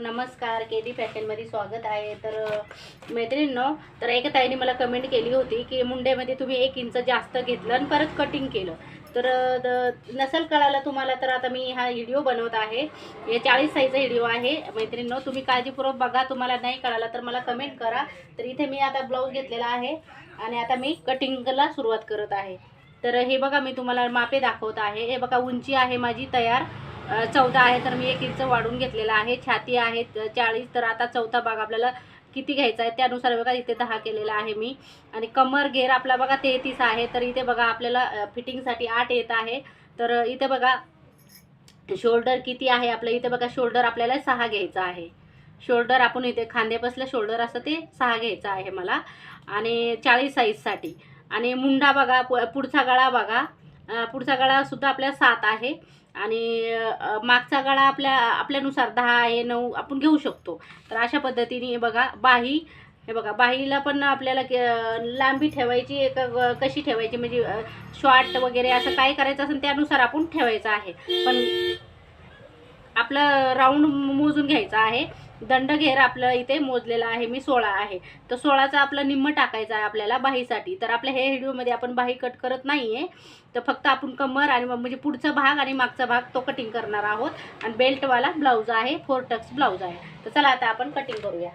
नमस्कार के डी फॅशनमध्ये स्वागत आहे. तर मैत्रिणींनो तर एका ताईने मला कमेंट केली होती की मुंडेमध्ये तुम्ही एक इंच जास्त घेतलं आणि परत कटिंग केलं. तर द- नसेल कळालं तुम्हाला तर आता मी हा व्हिडिओ बनवत आहे. हे चाळीस साईजचा व्हिडिओ आहे. मैत्रिणींनो तुम्ही काळजीपूर्वक बघा तुम्हाला नाही कळालं तर मला कमेंट करा. तर इथे मी आता ब्लाऊज घेतलेला आहे आणि आता मी कटिंगला सुरुवात करत आहे. तर हे बघा मी तुम्हाला मापे दाखवत आहे. हे बघा उंची आहे माझी तयार. चौदा आहे तर मी एक इंच वाढून घेतलेला आहे. छाती आहे चाळीस तर आता चौथा भाग आपल्याला किती घ्यायचा आहे त्यानुसार बघा इथे दहा केलेला आहे मी. आणि कमर घेर आपला बघा तेहतीस आहे तर इथे बघा आपल्याला फिटिंगसाठी आठ येत आहे. तर इथे बघा शोल्डर किती आहे आपलं? इथे बघा शोल्डर आपल्याला सहा घ्यायचा आहे. शोल्डर आपण इथे खांद्यापासलं शोल्डर असं ते सहा घ्यायचं आहे मला. आणि चाळीस साईजसाठी. आणि मुंडा बघा पु- पुढचा गळा बघा. पुढचा गळासुद्धा आपल्या सात आहे. आणि मागचा गळा आपल्या आपल्यानुसार दहा आहे नऊ आपण घेऊ शकतो. तर अशा पद्धतीने हे बघा बाही हे बघा बाहीला पण आपल्याला लांबी ठेवायची एक कशी ठेवायची म्हणजे शॉर्ट वगैरे असं काय करायचं असेल त्यानुसार आपण ठेवायचं आहे. पण आपलं राऊंड मोजून घ्यायचं आहे. दंडघेर आपलं इथे मोजलेला आहे मी सोळा आहे. तर सोळाचा आपलं निम्म टाकायचं आहे आपल्याला बाहीसाठी. तर आपल्या हे व्हिडिओमध्ये आपण बाही कट करत नाही आहे तर फक्त आपण कमर आणि मग म्हणजे पुढचा भाग आणि मागचा भाग तो कटिंग करणार आहोत. आणि बेल्टवाला ब्लाऊज आहे फोर टक्स ब्लाऊज आहे. तर चला आता आपण कटिंग करूया.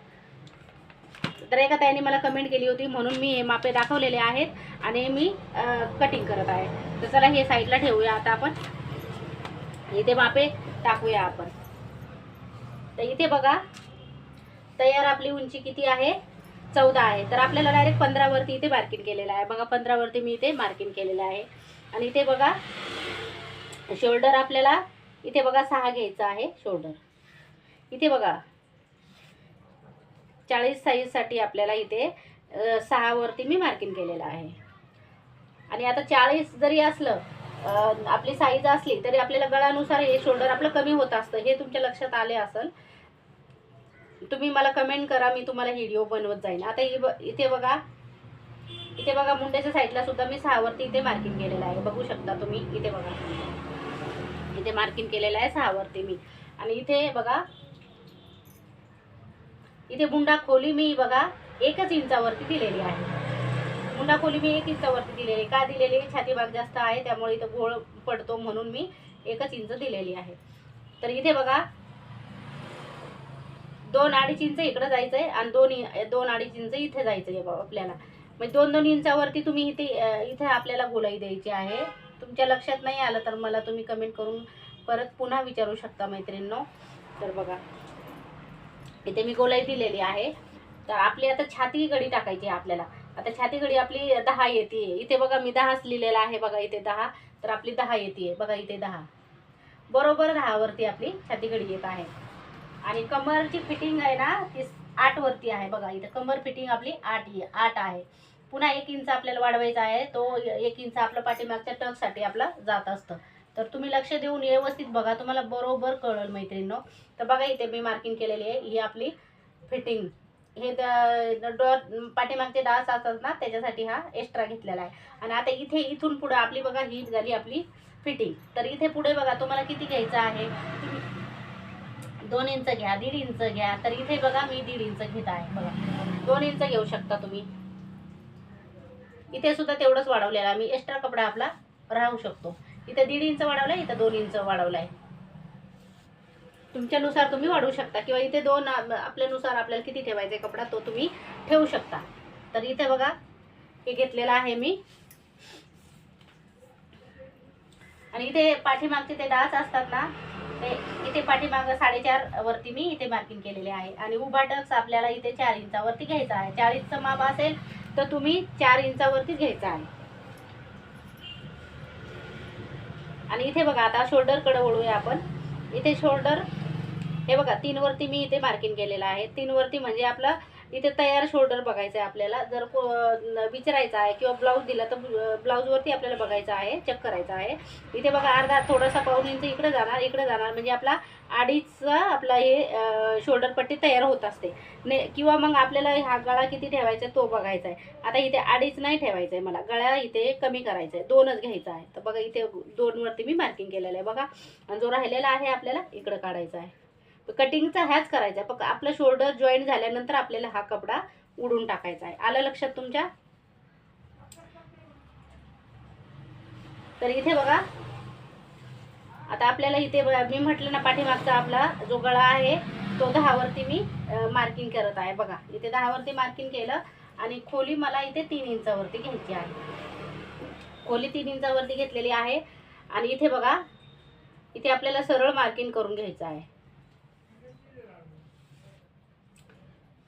तर एका ताईने मला कमेंट केली होती म्हणून मी हे मापे दाखवलेले आहेत आणि मी कटिंग करत आहे. तर चला हे साईडला ठेवूया आता आपण. इथे मापे टाकूया आपण. तर इथे बघा तयार आपली उंची किती आहे? चौदा आहे. तर आपल्याला डायरेक्ट पंधरावरती इथे मार्किंग केलेलं आहे. बघा पंधरावरती मी इथे मार्किंग केलेलं आहे. आणि इथे बघा शोल्डर आपल्याला इथे बघा सहा घ्यायचा आहे शोल्डर इथे बघा चाळीस साईजसाठी आपल्याला इथे सहावरती मी मार्किंग केलेलं आहे. आणि आता चाळीस जरी असलं आपली साईज असली तरी आपल्याला गळानुसार हे शोल्डर आपलं कमी होत असतं. हे तुमच्या लक्षात आले असेल तुम्ही मला कमेंट करा मी तुम्हाला व्हिडिओ बनवत जाईन. आता इ ब- इथे बघा. इथे बघा मुंड्याच्या साईडला सुद्धा मी सहावरती इथे मार्किंग केलेलं आहे. बघू शकता तुम्ही. इथे बघा. इथे मार्किंग केलेलं आहे सहावरती मी. आणि इथे बघा. इथे मुंडा खोली मी बघा एकच इंचावरती दिलेली आहे. मुंडा खोली मी एक इंचावरती दिलेली आहे. का दिलेली आहे? छाती भाग जास्त आहे त्यामुळे इथं गोळ पडतो म्हणून मी एकच इंच दिलेली आहे. तर इथे बघा दोन अडीच इंच इकडं जायचं आहे आणि दोन दोन अडीच इंच इथे जायचं आहे बाबा आपल्याला. म्हणजे दोन दोन इंचावरती तुम्ही इथे इथे आपल्याला गोलाई द्यायची आहे. तुमच्या लक्षात नाही आलं तर मला तुम्ही कमेंट करून परत पुन्हा विचारू शकता मैत्रिणींनो. तर बघा इथे मी गोलाई दिलेली आहे. तर आपली आता छाती गडी टाकायची आहे आपल्याला. आता छाती गडी आपली दहा येते. इथे बघा मी दहाच लिहिलेला आहे बघा इथे दहा. तर आपली दहा येते. बघा इथे दहा. बरोबर दहावरती आपली छाती गडी येत आहे. आणि कमरची फिटिंग आहे ना ती आठ वरती आहे बघा. इथं कमर फिटिंग आपली आठ आठ आहे. पुन्हा एक इंच आपल्याला वाढवायचा आहे. तो एक इंच आपलं पाठीमागच्या टकसाठी आपला जात असतं. तर तुम्ही लक्ष देऊन व्यवस्थित बघा. तुम्हाला बरोबर कळेल मैत्रिणींनो. तर बघा इथे मी मार्किंग केलेली आहे. ही आपली फिटिंग. हे डॉ पाठीमागचे डास असतात ना त्याच्यासाठी हा एक्स्ट्रा घेतलेला आहे. आणि आता इथे इथून पुढे आपली बघा ही झाली आपली फिटिंग. तर इथे पुढे बघा तुम्हाला किती घ्यायचं आहे? तुम्ही दोन इंच घ्या दीड इंच घ्या तर इथे बघा मी दीड इंच घेत आहे. बघा. दोन इंच घेऊ शकता तुम्ही. इथे सुद्धा तेवढंच वाढवलेलं आहे. मी एक्स्ट्रा कपडा आपला राहू शकतो. इथे दीड इंच वाढवलाय इथं दोन इंच वाढवलाय. तुमच्यानुसार तुम्ही वाढवू शकता किंवा इथे दोन आपल्यानुसार आपल्याला किती ठेवायचा कपडा तो तुम्ही ठेवू शकता. तर इथे बघा हे घेतलेलं आहे मी. आणि इथे पाठीमागचे ते डास असतात ना ते इथे पाठीमागं साडेचार वरती मी इथे मार्किंग केलेले आहे. आणि उभा टक्स आपल्याला इथे चार इंचावरती घ्यायचा आहे. चार इंचचा माप असेल तर तुम्ही चार इंचावरतीच घ्यायचा आहे. आणि इथे बघा आता शोल्डरकडे वळूया आपण. इथे शोल्डर हे बघा तीनवरती मी इथे मार्किंग केलेलं आहे. तीनवरती म्हणजे आपलं इथे तयार शोल्डर बघायचं आहे आपल्याला. जर को- विचारायचं आहे किंवा ब्लाऊज दिला तर ब्लाऊजवरती आपल्याला बघायचं आहे चेक करायचं आहे. इथे बघा अर्धा थोडासा पाऊन इंच इकडे जाणार इकडे जाणार. म्हणजे आपला अडीचचा आपला हे शोल्डर पट्टी तयार होत असते. ने किंवा मग आपल्याला हा गळा किती ठेवायचा आहे तो बघायचा आहे. आता इथे अडीच नाही ठेवायचा आहे मला. गळा इथे कमी करायचा आहे. दोनच घ्यायचा आहे. तर बघा इथे दोनवरती मी मार्किंग केलेलं आहे. बघा आणि जो राहिलेला आहे आपल्याला इकडं काढायचा आहे. कटिंगचा ह्याच करायचा आहे. फक्त आपलं शोल्डर जॉईंट झाल्यानंतर आपल्याला हा कपडा उडून टाकायचा आहे. आलं लक्षात तुमच्या? तर इथे बघा. आता आपल्याला इथे मी म्हटलं ना पाठीमागचा आपला जो गळा आहे तो दहावरती मी मार्किंग करत आहे. बघा इथे दहावरती मार्किंग केलं आणि खोली मला इथे तीन इंचावरती घ्यायची आहे. खोली तीन इंचावरती घेतलेली आहे. आणि इथे बघा इथे आपल्याला सरळ मार्किंग करून घ्यायचं आहे.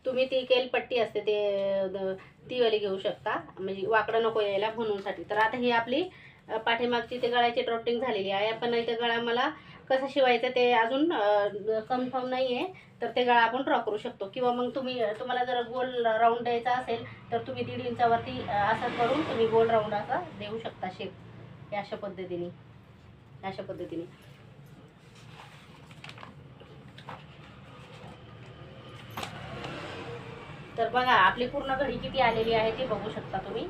तुम्ही ती केलपट्टी असते ते द- घेऊ शकता. म्हणजे वाकडं नको यायला भुनूनसाठी तर आता ही आपली पाठीमागची ते गळ्याची ड्रॉटिंग झालेली आहे. पण इथे गळा मला कसं शिवायचं ते अजून कन्फर्म नाही आहे तर ते गळा आपण ड्रॉ करू शकतो. किंवा मग तुम्ही तुम्हाला जर गोल राऊंड द्यायचा असेल तर तुम्ही दीड इंचावरती असं करून तुम्ही गोल राऊंड असा देऊ शकता शेप अशा पद्धतीने. अशा पद्धतीने. तर बघा आपली पूर्ण घडी किती आलेली आहे ती बघू शकता तुम्ही.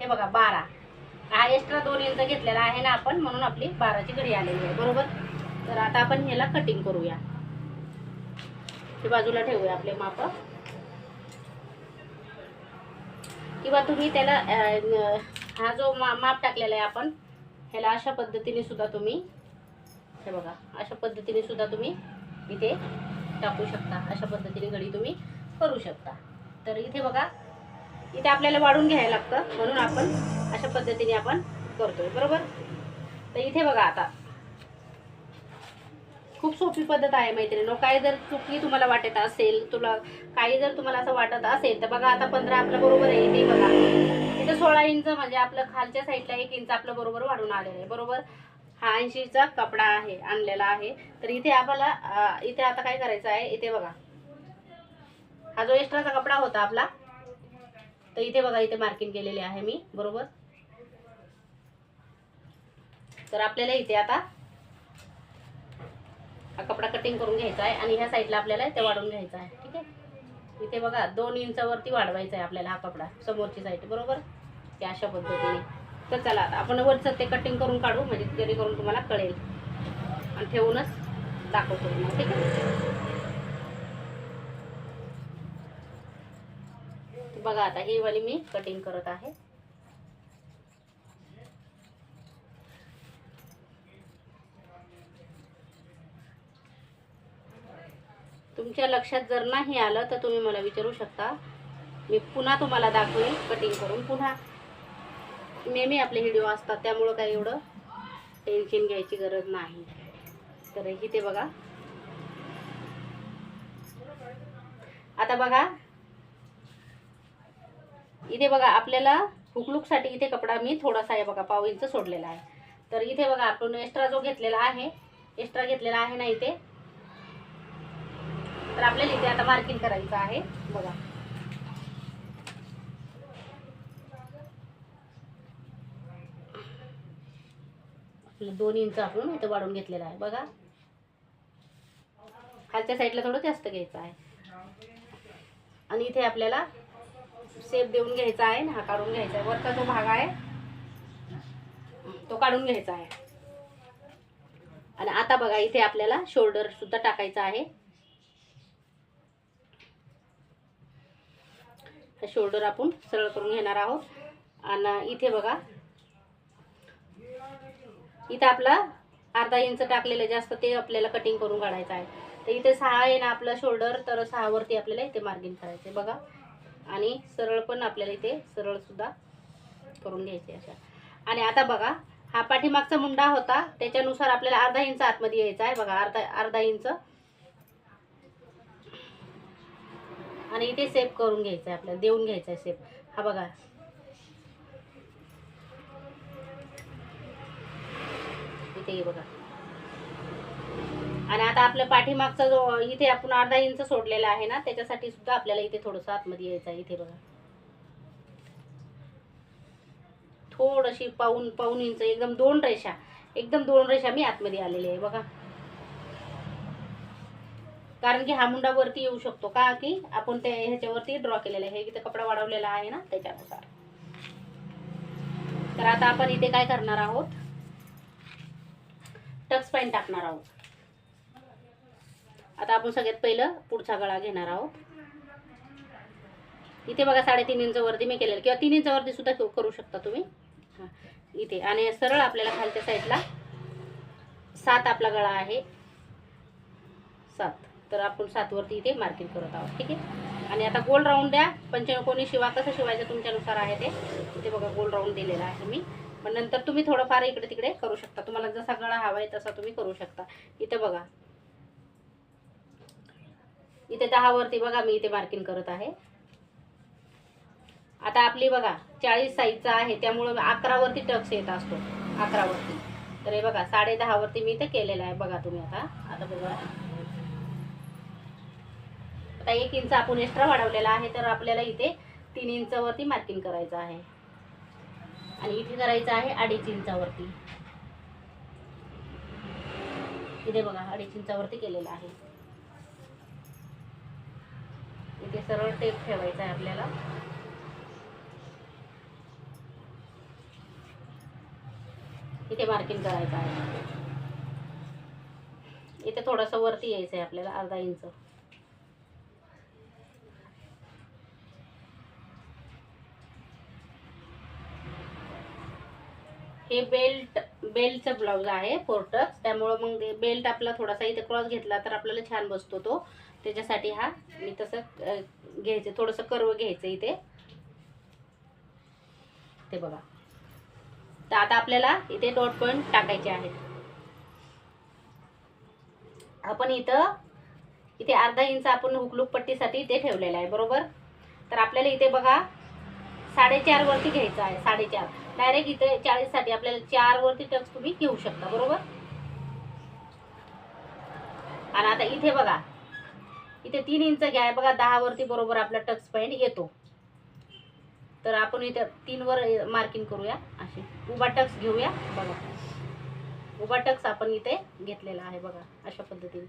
हे बघा बारा. हा एक्स्ट्रा दोन इंच घेतलेला आहे ना आपण म्हणून आपली बाराची घडी आलेली आहे बरोबर? तर आता आपण ह्याला कटिंग करूया. हे बाजूला ठेवूया आपले माप. किंवा तुम्ही त्याला हा जो मा माप टाकलेला आहे आपण ह्याला अशा पद्धतीने सुद्धा तुम्ही हे बघा अशा पद्धतीने सुद्धा तुम्ही इथे टाकू शकता. अशा पद्धतीने घडी तुम्ही करू शकता. तर इथे बघा इथे आपल्याला वाढून घ्यायला लागतं म्हणून आपण अशा पद्धतीने आपण करतोय बरोबर? तर इथे बघा आता. खूप सोपी पद्धत आहे मैत्रिणी काही जर चुकली तुम्हाला वाटत असेल तुला काही जर तुम्हाला असं वाटत असेल तर बघा आता पंधरा आपलं बरोबर आहे इथे बघा. इथे सोळा इंच म्हणजे आपलं खालच्या साईडला एक इंच आपलं बरोबर वाढून आलेलं आहे बरोबर? हा ऐंशीचा कपडा आहे आणलेला आहे. तर इथे आपल्याला इथे आता काय करायचं आहे इथे बघा. हा जो एक्स्ट्राचा कपडा होता आपला तर इथे बघा इथे मार्किंग केलेली आहे मी बरोबर? तर आपल्याला इथे आता हा कपडा कटिंग करून घ्यायचा आहे आणि ह्या साईडला आपल्याला इथे वाढवून घ्यायचा आहे ठीक आहे? इथे बघा दोन इंचावरती वाढवायचा आहे आपल्याला हा कपडा समोरची साईड बरोबर? ते अशा पद्धतीने. तर चला आता आपण वरचं ते कटिंग करून काढू म्हणजे जेणेकरून तुम्हाला कळेल. आणि ठेवूनच दाखवतो तुम्हाला ठीक आहे? बघा आता ही वाली मी कटिंग करत आहे. तुमच्या लक्षात जर नाही आलं तर तुम्ही मला विचारू शकता. मी पुन्हा तुम्हाला दाखवेन कटिंग करून. पुन्हा नेहमी आपले व्हिडिओ असतात त्यामुळं काही एवढं टेन्शन घ्यायची गरज नाही. तर इथे बघा. आता बघा इथे बघा आपल्याला हुकलूकसाठी इथे कपडा मी थोडासा आहे बघा पाव इंच सोडलेला आहे. तर इथे बघा आपण एक्स्ट्रा जो घेतलेला आहे एक्स्ट्रा घेतलेला आहे ना इथे? तर आपल्याला इथे आता मार्किंग करायचं आहे बघा. आपलं दोन इंच आपण इथे वाढवून घेतलेला आहे बघा. खालच्या साईडला थोडं जास्त घ्यायचं आहे. आणि इथे आपल्याला शेप देऊन घ्यायचा आहे आणि हा काढून घ्यायचा आहे. वरचा जो भाग आहे तो काढून घ्यायचा आहे. आणि आता बघा इथे आपल्याला शोल्डर सुद्धा टाकायचा आहे. शोल्डर आपण सरळ करून घेणार आहोत. आणि इथे बघा इथे आपला अर्धा इंच टाकलेलं जास्त ते आपल्याला कटिंग करून काढायचं आहे. तर इथे सहा आहे ना आपलं शोल्डर तर सहावरती आपल्याला इथे मार्किंग करायचं आहे. बघा. आणि सरळ पण आपल्याला इथे सरळसुद्धा करून घ्यायचे अशा. आणि आता बघा हा पाठीमागचा मुंडा होता त्याच्यानुसार आपल्याला अर्धा इंच आतमध्ये यायचा आहे. बघा अर्धा अर्धा इंच. आणि इथे सेप करून घ्यायचं आहे आपल्याला देऊन घ्यायचा आहे सेप हा बघा. इथे बघा. आणि आता आपल्या पाठीमागचा जो इथे आपण अर्धा इंच सोडलेला आहे ना त्याच्यासाठी सुद्धा आपल्याला इथे थोडंसं आतमध्ये यायचं आहे इथे बघा. थोडीशी पाऊन पाऊन इंच एकदम दोन रेषा एकदम दोन रेषा मी आतमध्ये आलेली आहे बघा. कारण की हा मुंडा वरती येऊ शकतो का की आपण ते ह्याच्यावरती ड्रॉ केलेला आहे इथे कपडा वाढवलेला आहे ना त्याच्यानुसार. तर आता आपण इथे काय करणार आहोत? टक्स पॅन्ट टाकणार आहोत. आता आपण सगळ्यात पहिलं पुढचा गळा घेणार आहोत. इथे बघा साडेतीन इंच वरती मी केलेलं. किंवा तीन इंच वरती सुद्धा करू- शकता तुम्ही. हां इथे. आणि सरळ आपल्याला खालच्या साईडला सात आपला गळा आहे. सात. तर आपण सातवरती इथे मार्किंग करत आहोत. ठीक आहे? आणि आता गोल राऊंड द्या. पंचकोनी शिवा कसं शिवायचं तुमच्यानुसार आहे ते. इथे बघा गोल राऊंड दिलेला आहे मी. पण नंतर तुम्ही थोडंफार इकडे तिकडे करू शकता. तुम्हाला जसा गळा हवा आहे तसा तुम्ही करू शकता. इथे बघा. इथे दहावरती बघा मी इथे मार्किंग करत आहे. आता आपली बघा चाळीस साईजचा आहे त्यामुळं अकरावरती टक्स येत असतो. अकरावरती तर हे बघा साडे दहावरती मी इथे केलेलं आहे बघा तुम्ही आता. आता बघा. आता एक इंच आपण एक्स्ट्रा वाढवलेला आहे तर आपल्याला इथे तीन इंचावरती मार्किंग करायचं आहे. आणि इथे करायचं आहे अडीच इंचावरती इथे बघा अडीच इंचावरती केलेलं आहे. इथे सरळ टेप ठेवायचा आहे आपल्याला. इथे मार्किंग करायचं आहे. इथे थोडंसं वरती यायचं आहे आपल्याला अर्धा इंच हे बेल्ट बेल्टचं ब्लाऊज आहे फोर्टक्स त्यामुळं मग ते बेल्ट आपला थोडासा इथे क्रॉस घेतला तर आपल्याला छान बसतो तो. त्याच्यासाठी हा मी तसं घ्यायचं थोडंसं कर्व घ्यायचं इथे. ते बघा. तर आता आपल्याला इथे डॉट पॉईंट टाकायचे आहेत. आपण इथं इथे अर्धा इंच आपण हुकलूक पट्टीसाठी इथे ठेवलेलं आहे बरोबर? तर आपल्याला इथे बघा साडेचार वरती घ्यायचं आहे साडेचार. डायरेक्ट इथे चाळीससाठी आपल्याला चार वरती टक्स तुम्ही घेऊ शकता बरोबर? आणि आता इथे बघा इथे तीन इंच घ्या. बघा दहावरती बरोबर आपला टक्स पॉईंट येतो. तर आपण इथे तीनवर मार्किंग करूया. अशी. उभा टक्स घेऊया. बघा. उभा टक्स आपण इथे घेतलेला आहे बघा अशा पद्धतीने.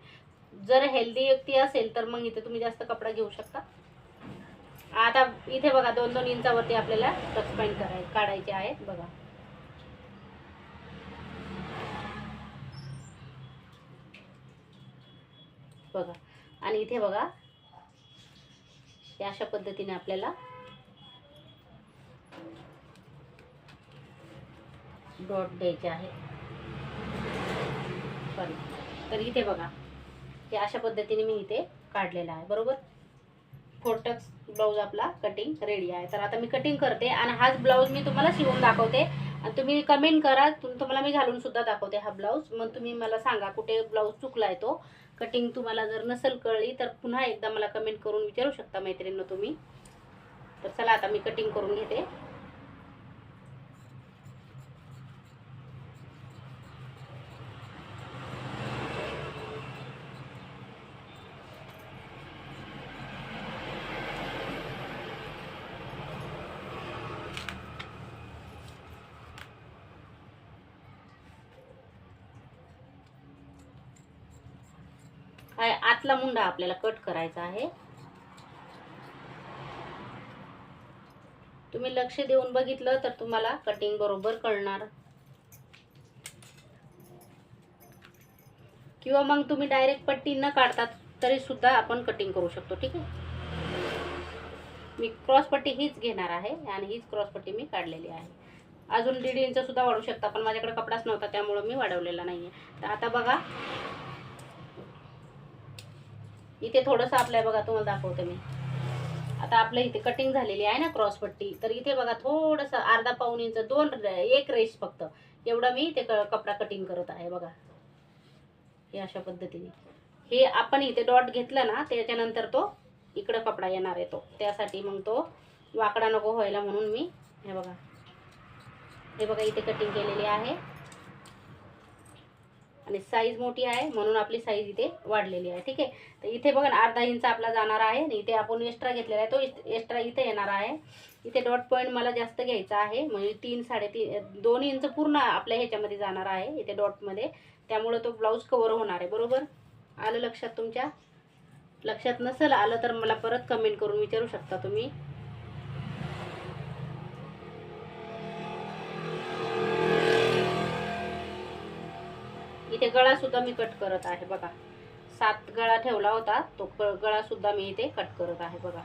जर हेल्दी व्यक्ती असेल तर मग इथे तुम्ही जास्त कपडा घेऊ शकता. आता इथे बघा दोन दोन इंचावरती आपल्याला टक्स पॉईंट कराय काढायचे आहेत बघा. बघा. आणि इथे बघा हे अशा पद्धतीने आपल्याला डॉट द्यायचे आहे. तर इथे बघा हे अशा पद्धतीने मी इथे काढलेलं आहे. बरोबर? फोटक्स ब्लाऊज आपला कटिंग रेडी आहे. तर आता मी कटिंग करते आणि हाच ब्लाऊज मी तुम्हाला शिवून दाखवते. आणि तुम्ही कमेंट करा. तुम्हाला मी घालून सुद्धा दाखवते हा ब्लाऊज मग तुम्ही मला सांगा कुठे ब्लाऊज चुकला आहे तो. कटिंग तुम्हाला जर नसेल कळली तर पुन्हा एकदा मला कमेंट करून विचारू शकता मैत्रिणींना तुम्ही. तर चला आता मी कटिंग करून घेते. काय मुंडा आपल्याला कट करायचा आहे. तुम्ही लक्ष देऊन बघितलं तर तुम्हाला कटिंग बरोबर कळणार. किंवा मग तुम्ही डायरेक्ट पट्टी न काढतात तरी सुद्धा आपण कटिंग करू शकतो ठीक आहे? मी क्रॉस पट्टी हीच घेणार आहे आणि हीच क्रॉस पट्टी मी काढलेली आहे. अजून दीड इंच सुद्धा वाढू शकता पण माझ्याकडे कपडाच नव्हता त्यामुळं मी वाढवलेला नाही आहे तर आता बघा इथे थोडंसं आपल्या बघा तुम्हाला दाखवते मी. आता आपलं इथे कटिंग झालेली आहे ना क्रॉस पट्टी तर इथे बघा थोडंसं अर्धा पाऊन इंच दोन एक रेस फक्त. एवढं मी ते क- कपडा कटिंग करत आहे बघा. हे अशा पद्धतीने. हे आपण इथे डॉट घेतला ना त्याच्यानंतर तो इकडं कपडा येणार आहे तो. त्यासाठी मग तो वाकडा नको व्हायला म्हणून मी हे बघा. हे बघा इथे कटिंग केलेली आहे. आणि साईज मोठी आहे म्हणून आपली साईज इथे वाढलेली आहे ठीक आहे? तर इथे बघा ना अर्धा इंच आपला जाणार आहे आणि इथे आपण एक्स्ट्रा घेतलेला आहे तो एक्स्ट्रा इथे येणार आहे. इथे डॉट पॉईंट मला जास्त घ्यायचा आहे म्हणजे तीन साडेतीन दोन इंच पूर्ण आपल्या ह्याच्यामध्ये जाणार आहे इथे डॉटमध्ये त्यामुळं तो ब्लाऊज कवर होणार आहे बरोबर? आलं लक्षात तुमच्या? लक्षात नसेल आलं तर मला परत कमेंट करून विचारू शकता तुम्ही. इथे गळा सुद्धा मी कट करत आहे बघा. सात गळा ठेवला होता तो गळा सुद्धा मी इथे कट करत आहे बघा.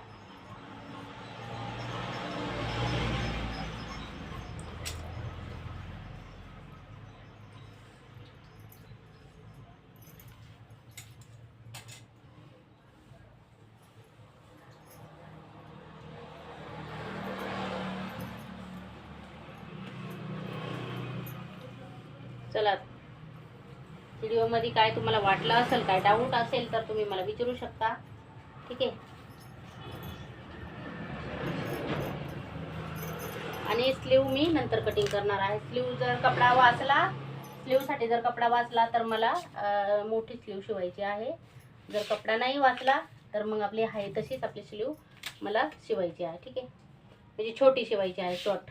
चला व्हिडिओमध्ये काय तुम्हाला वाटलं असेल काय डाऊट असेल तर तुम्ही मला विचारू शकता. ठीक आहे? आणि स्लीव मी नंतर कटिंग करणार आहे. स्लीव जर कपडा वाचला स्लीवसाठी जर कपडा वाचला तर मला मोठी स्लीव शिवायची आहे. जर कपडा नाही वाचला तर मग आपली आहे तशीच आपली स्लीव मला शिवायची आहे. ठीक आहे? म्हणजे छोटी शिवायची आहे शॉर्ट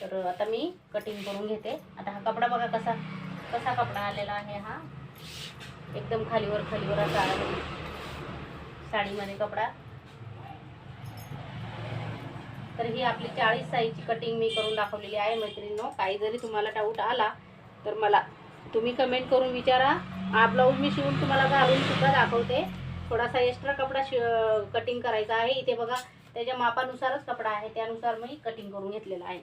तर आता मी कटिंग करून घेते. आता हा कपडा बघा कसा. कसा कपडा आलेला आहे हा? एकदम खालीवर खालीवर असा साडीमध्ये कपडा. तर ही आपली चाळीस साईजची कटिंग मी करून दाखवलेली आहे मैत्रिणींनो. काही जरी तुम्हाला डाऊट आला तर मला तुम्ही कमेंट करून विचारा. हा ब्लाऊज मी शिवून तुम्हाला घालून सुद्धा दाखवते. थोडासा एक्स्ट्रा कपडा शि कटिंग करायचा आहे. इथे बघा त्याच्या मापानुसारच कपडा आहे. त्यानुसार मी कटिंग करून घेतलेला आहे.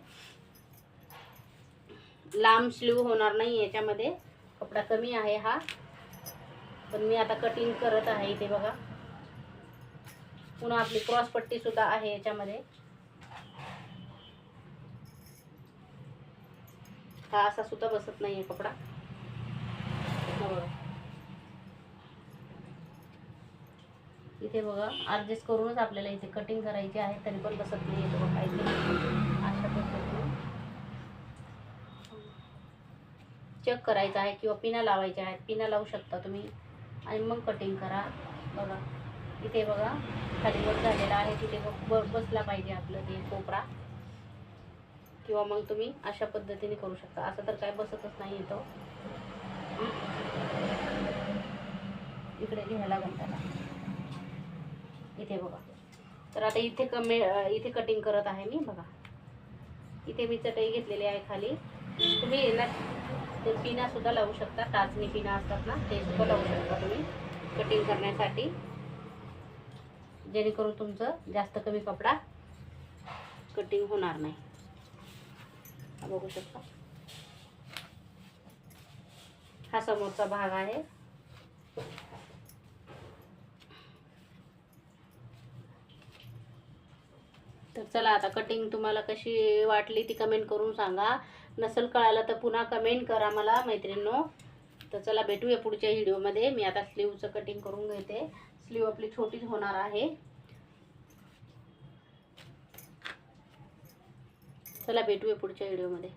लांब स्लीव होणार नाही याच्यामध्ये. कपडा कमी आहे हा. पण मी आता कटिंग करत आहे इथे बघा. पुन्हा आपली क्रॉस पट्टी सुद्धा आहे याच्यामध्ये. हा असा सुद्धा बसत आहे कपडा. हो. इथे बघा ॲडजस्ट करूनच आपल्याला इथे कटिंग करायची आहे तरी पण बसत नाही आहे बघा इथे अशा पद्धतीने चेक करायचा आहे किंवा पिना लावायच्या आहेत. पिना लावू शकता तुम्ही. आणि मग कटिंग करा. बघा. इथे बघा. खाली वर झालेला आहे. तिथे ब- बसला पाहिजे आपलं ते कोपरा. किंवा मग तुम्ही अशा पद्धतीने करू शकता. असं तर काय बसतच नाही येतो इकडे घ्यायला लागेल त्याला. इथे बघा. तर आता इथे कमी इथे कटिंग करत आहे मी. बघा. इथे मी चटई घेतलेली आहे खाली. तुम्ही ना ते पिना सुद्धा लावू शकता टाचणी पिना असतात ना ते सुद्धा लावू शकता तुम्ही कटिंग करण्यासाठी. जेणेकरून तुमचं जास्त कमी कपडा कटिंग होणार नाही. बघू शकता. हा समोरचा भाग आहे. तर चला आता कटिंग तुम्हाला कशी वाटली ती कमेंट करून सांगा. नसेल कळालं तर पुन्हा कमेंट करा मला मैत्रिणींनो. तर चला भेटूया पुढच्या व्हिडिओमध्ये. मी आता स्लीवचं कटिंग करून घेते. स्लीव आपली छोटीच होणार आहे. चला भेटूया पुढच्या व्हिडिओमध्ये.